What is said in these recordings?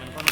มันค่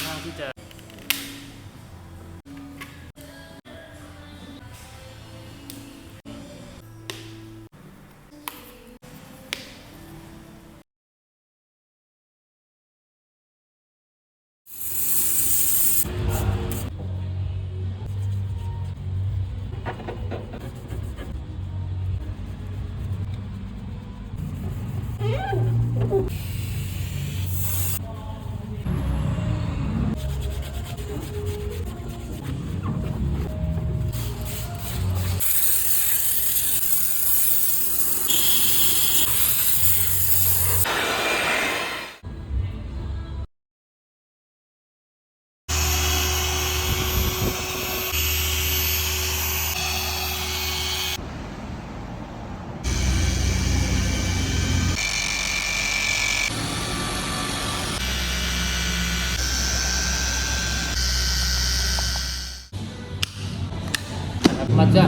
จะ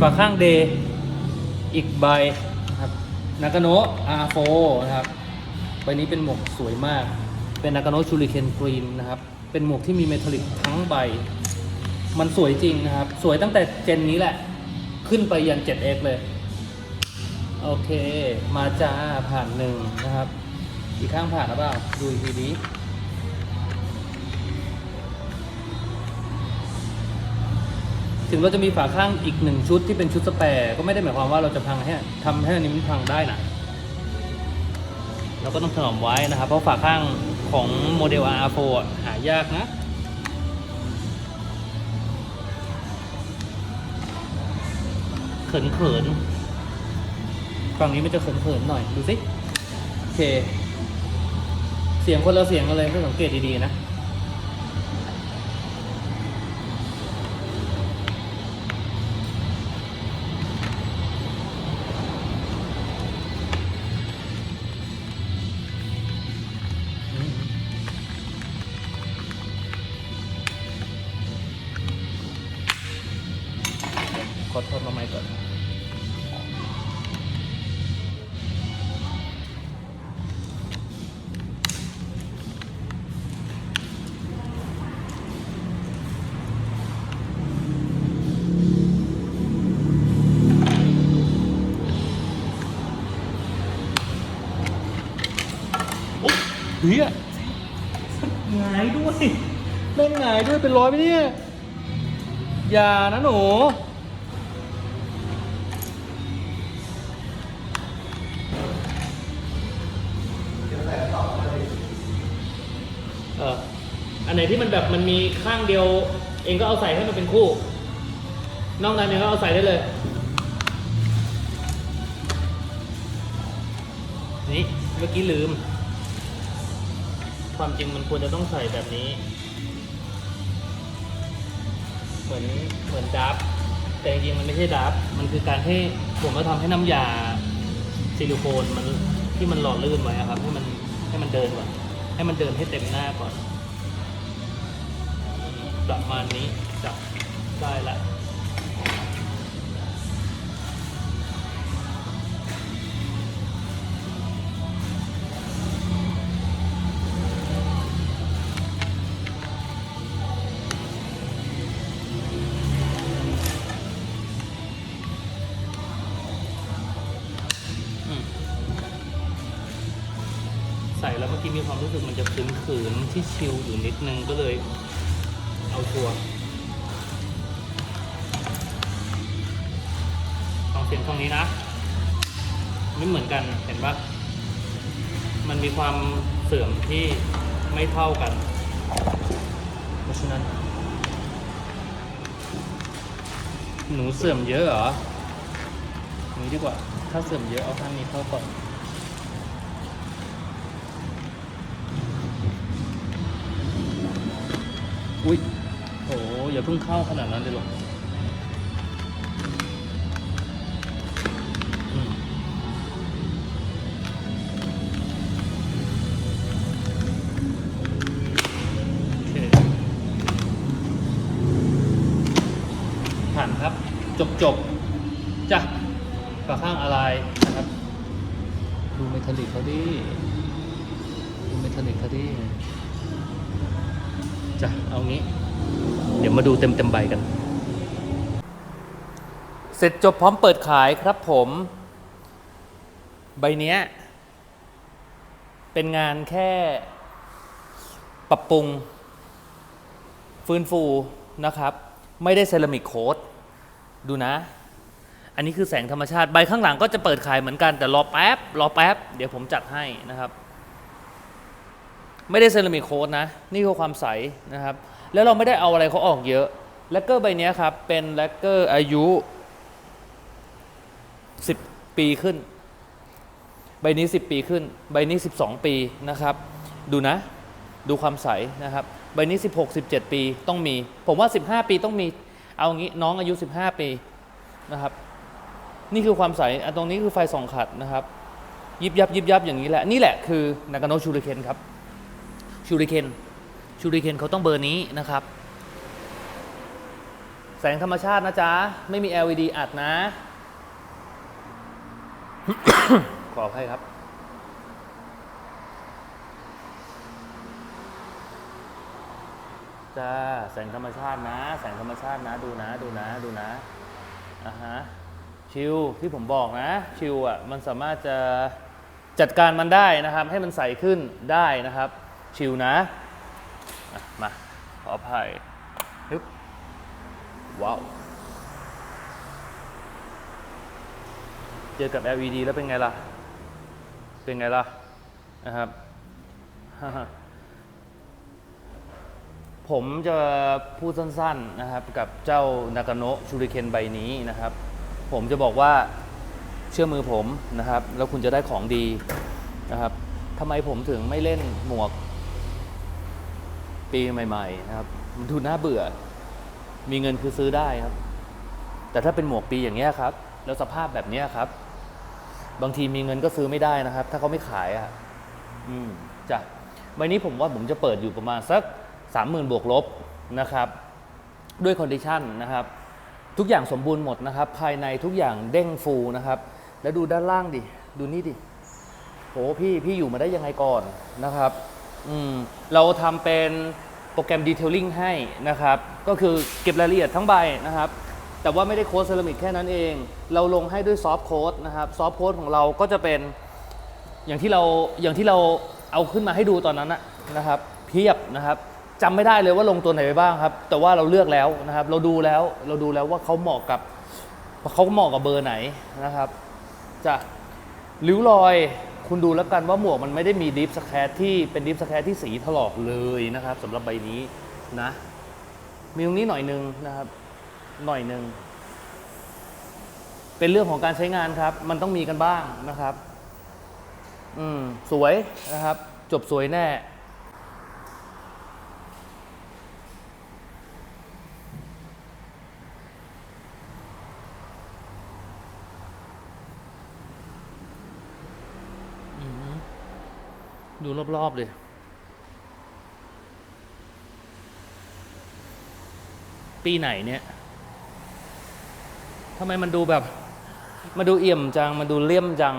ฝาข้างเดย์อีกใบนะครับนากาโนะอาโฟนะครับใบนี้เป็นหมวกสวยมาก เป็นนากาโนะชูริเคนกรีนนะครับ เป็นหมวกที่มีเมทัลลิกทั้งใบ มันสวยจริงนะครับ สวยตั้งแต่เจนนี้แหละ ขึ้นไปยัน 7x เลย โอเค มาจ้าผ่านหนึ่งนะครับ อีกข้างผ่านหรือเปล่า ดูอีกทีนี้ ถึงเราจะมีฝาข้างอีกหนึ่งชุดที่เป็นชุดสแปร์ก็ไม่ได้หมายความว่าเราจะพังให้ทำให้อันนี้มันพังได้นะเราก็ต้องถนอมไว้นะครับ เพราะฝาข้างของโมเดล R4 หายากนะเขินเขินๆฝั่งนี้มันจะเขินเขินๆหน่อย ดูสิ โอเค เสียงคนละเสียงกันเลยถ้าสังเกตดี ๆ นะ เฮียหงายด้วยแม่งหงายด้วยเป็นร้อยไปเนี่ย อย่านะหนูเอออันไหนที่มันแบบมันมีข้างเดียว เองก็เอาใส่ให้มันเป็นคู่ นอกนั้นเองก็เอาใส่ได้เลย นี่เมื่อกี้ลืม ความจริงมันควรจะต้องใส่แบบนี้ เหมือนเหมือนดับแต่จริงมันไม่ใช่ดับมันคือการให้ผมก็ทำให้น้ำยาซิลิโคนมันที่มันหล่อลื่นไว้อะครับให้มันให้มันเดินก่อนให้มันเดินให้เต็มหน้าก่อน ประมาณนี้จับได้ละ ความรู้สึกมันจะขืนๆที่ชิลอยู่นิดนึงก็เลยเอาชัวร์ฟังเสียงตรงนี้นะไม่เหมือนกันเห็นปะมันมีความเสื่อมที่ไม่เท่ากัน เพราะฉะนั้น หนูเสื่อมเยอะเหรอหนูดีกว่า ถ้าเสื่อมเยอะเอาข้างนี้เข้าก่อน อุ้ยโหอย่าเพิ่งเข้าขนาดนั้นเลยหรอกผ่านครับ จบจบจ้ะฝาข้างอะไรนะครับ ดูเมทัลลิกเขาดิดูเมทัลลิกเขาดิ จะเอางี้ เดี๋ยวมาดูเต็มเต็มๆใบกัน เสร็จจบพร้อมเปิดขายครับผม ใบเนี้ย เป็นงานแค่ปรับปรุง ฟื้นฟูนะครับ ไม่ได้เซรามิกโค้ดดูนะ อันนี้คือแสงธรรมชาติ ใบข้างหลังก็จะเปิดขายเหมือนกันแต่รอแป๊บ รอแป๊บ เดี๋ยวผมจัดให้นะครับ ไม่ได้เซรามิกโค้ดนะ นี่คือความใสนะครับ แล้วเราไม่ได้เอาอะไรเขาออกเยอะแลกเกอร์ใบนี้ครับ เป็นแลกเกอร์อายุ 10 ปีขึ้น ใบนี้ 10 ปีขึ้น ใบนี้ 12 ปีนะครับ ดูนะ ดูความใสนะครับ ใบนี้ 16 17 ปีต้องมี ผมว่า 15 ปีต้องมี เอางี้น้องอายุ 15 ปีนะครับ นี่คือความใสอะตรงนี้คือไฟส่องขัดนะครับ ยิบยับยิบยับอย่างนี้แหละ นี่แหละคือนากาโนชูริเคนครับ ชูริเคนชูริเคนเขาต้องเบอร์นี้นะครับ แสงธรรมชาตินะจ๊ะ ไม่มี LED อัดนะ ขออภัยครับ จ้า แสงธรรมชาตินะ แสงธรรมชาตินะ ดูนะ ดูนะ ดูนะอะฮะ ชิลที่ผมบอกนะ ชิลอะ มันสามารถจะจัดการมันได้นะครับ ให้มันใสขึ้นได้นะครับ ชิลนะอะมา ขออภัยฮึบว้าว เจอกับ LED แล้วเป็นไงล่ะ เป็นไงล่ะ นะครับ ผมจะพูดสั้นๆนะครับกับเจ้านากาโนะชูริเคนใบนี้นะครับ ผมจะบอกว่าเชื่อมือผมนะครับ แล้วคุณจะได้ของดีนะครับทำไมผมถึงไม่เล่นหมวก ปีใหม่ๆนะครับ มันดูน่าเบื่อ มีเงินคือซื้อได้ครับ แต่ถ้าเป็นหมวกปีอย่างเงี้ยครับ แล้วสภาพแบบเนี้ยครับ บางทีมีเงินก็ซื้อไม่ได้นะครับ ถ้าเขาไม่ขายอะ อืมจ้ะใบนี้ผมว่าผมจะเปิดอยู่ประมาณสักสามหมื่นบวกลบนะครับ ด้วยคอนดิชันนะครับ ทุกอย่างสมบูรณ์หมดนะครับ ภายในทุกอย่างเด้งฟูนะครับ แล้วดูด้านล่างดิ ดูนี่ดิโหพี่พี่อยู่มาได้ยังไงก่อนนะครับ อืมเราทำเป็นโปรแกรมดีเทลลิ่งให้นะครับ ก็คือเก็บรายละเอียดทั้งใบนะครับ แต่ว่าไม่ได้โค้ดเซรามิกแค่นั้นเอง เราลงให้ด้วยซอฟต์โค้ดนะครับ ซอฟต์โค้ดของเราก็จะเป็นอย่างที่เราอย่างที่เราเอาขึ้นมาให้ดูตอนนั้นนะนะครับ เพียบนะครับจำไม่ได้เลยว่าลงตัวไหนไปบ้างครับ แต่ว่าเราเลือกแล้วนะครับ เราดูแล้วเราดูแล้วว่าเขาเหมาะกับเขาเหมาะกับเบอร์ไหนนะครับจะริ้วรอย คุณดูแล้วกันว่าหมวกมันไม่ได้มีดิฟสแครที่เป็นดิฟสแครที่สีถลอกเลยนะครับสำหรับใบนี้นะ มีตรงนี้หน่อยนึงนะครับ หน่อยนึงเป็นเรื่องของการใช้งานครับ มันต้องมีกันบ้างนะครับ อืมสวยนะครับ จบสวยแน่ ดูรอบ ๆ เลย ปีไหนเนี่ยทำไมมันดูแบบ มาดูเอี่ยมจัง มาดูเลี่ยมจัง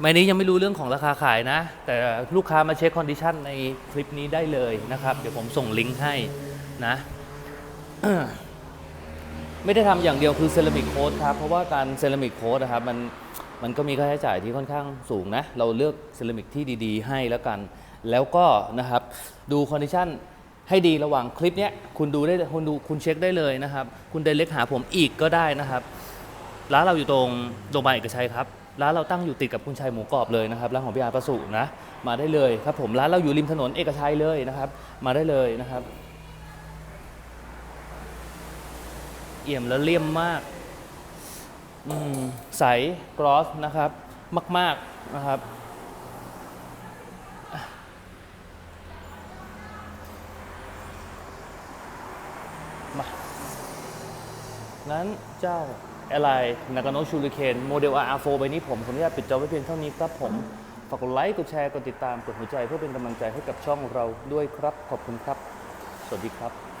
ไม้นี้ยังไม่รู้เรื่องของราคาขายนะ แต่ลูกค้ามาเช็คคอนดิชันในคลิปนี้ได้เลยนะครับ เดี๋ยวผมส่งลิงก์ให้นะ ไม่ได้ทำอย่างเดียวคือเซรามิกโค้ดครับ เพราะว่าการเซรามิกโค้ดนะครับมัน มันก็มีค่าใช้จ่ายที่ค่อนข้างสูงนะ เราเลือกเซรามิกที่ดี ๆ ให้แล้วกัน แล้วก็นะครับดูคอนดิชันให้ดีระหว่างคลิปเนี้ยคุณดูได้คุณดูคุณเช็คได้เลยนะครับ คุณเดนเล็กหาผมอีกก็ได้นะครับ ร้านเราอยู่ตรงโรงพยาบาลเอกชัยครับ ร้านเราตั้งอยู่ติดกับคุณชัยหมูกรอบเลยนะครับ ร้านของพี่อาประสูนะ มาได้เลยครับผมร้านเราอยู่ริมถนนเอกชัยเลยนะครับ มาได้เลยนะครับ เอี่ยมและเลี่ยมมาก ใสกรอสนะครับ มาก ๆนะครับ มานั้นเจ้าอะไรนากาโนชูริเคนโมเดล R4 ใบนี้ผมขออนุญาตปิดจอไว้เพียงเท่านี้ครับผม ฝากกดไลค์ กดแชร์ กดติดตาม กดหัวใจเพื่อเป็นกำลังใจให้กับช่องเราด้วยครับ ขอบคุณครับ สวัสดีครับ